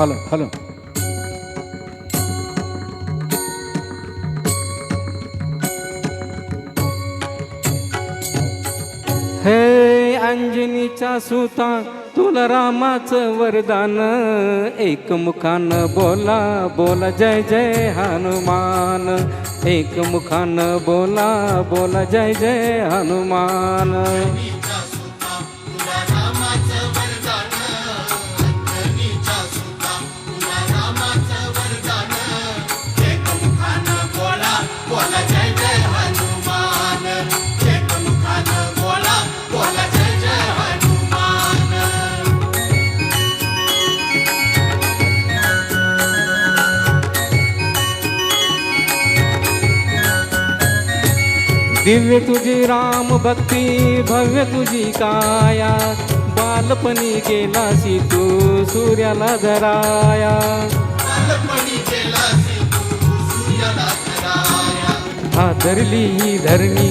Hello hello हे अंजनीचा सुता तुला रामाचं वरदान. एक मुखान बोला बोला जय जय हनुमान. एक मुखान बोला बोला जय जय हनुमान. दिव्य तुझी राम भक्ती भव्य तुझी काया बालपणी गेलासी तू सूर्याला धराया. हा धरली ही धरणी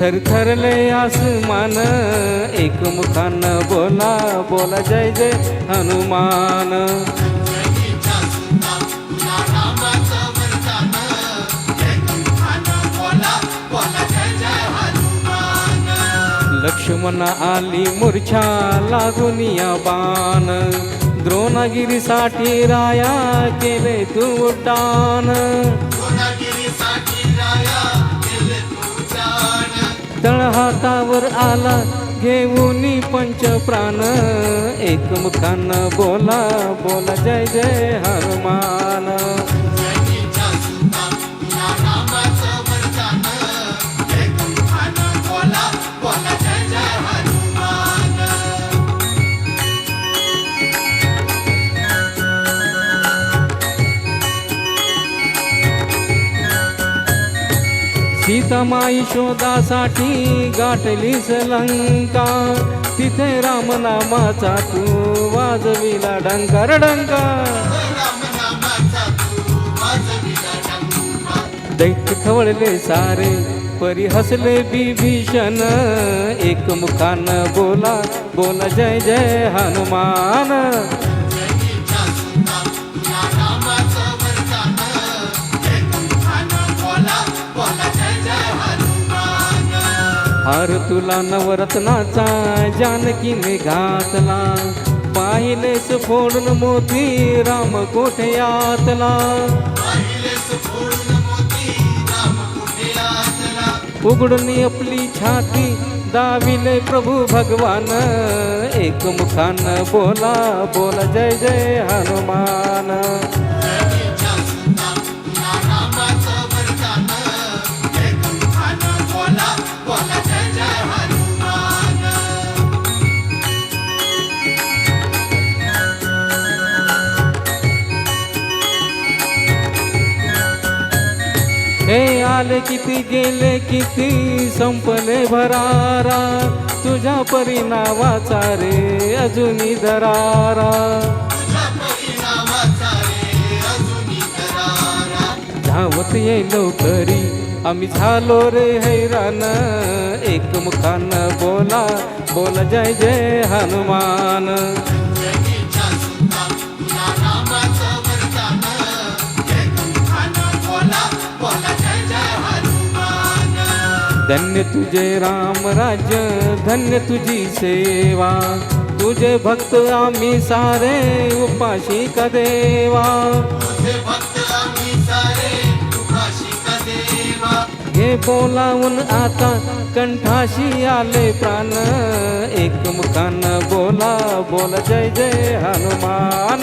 थरथरले आसमान. एक मुखान बोला बोला जय जय हनुमान. लक्ष्मण आली मूर्छा लागून बाण. द्रोणगिरीसाठी राया केले तू उड्डाण. तळ हातावर आला घेऊन पंच प्राण. एकमुखानं बोला बोला जय जय हनुमान. सीतामाई शोधासाठी गाठली सलंका तिथे रामनामाचा तू वाजविला डंकर डंका. दैत्य खवळले सारे परी हसले बिभीषण एक मुखान बोला बोला जय जय हनुमान. हार तुला नवरत्नाचा जानकीने घातला. पाहिलेस फोडून मोती राम कोठयातला. उघडून आपली छाती दाविले प्रभू भगवान. एक मुखान बोला बोला जय जय हनुमान. हे आले किती गेले किती संपले भरारा. तुझ्या परिणावाचा रे अजूनी दरारा. धावत ये लवकरी आम्ही झालो रे हैराण एकमुखानं बोला बोला जय जय हनुमान. धन्य तुझे राम राज्य धन्य तुझी सेवा. तुझे भक्त आम्ही सारे उपाशी का देवा. हे बोलावून आता कंठाशी आले प्राण. एक मुखान बोला बोला जय जय हनुमान.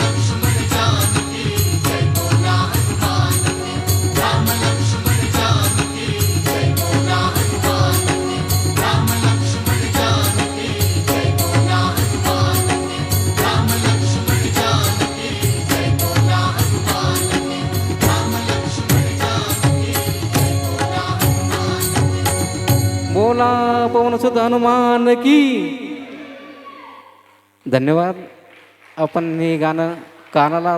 बोला पवन पवनसुत हनुमान की. धन्यवाद. आपण हे गाणं कानाला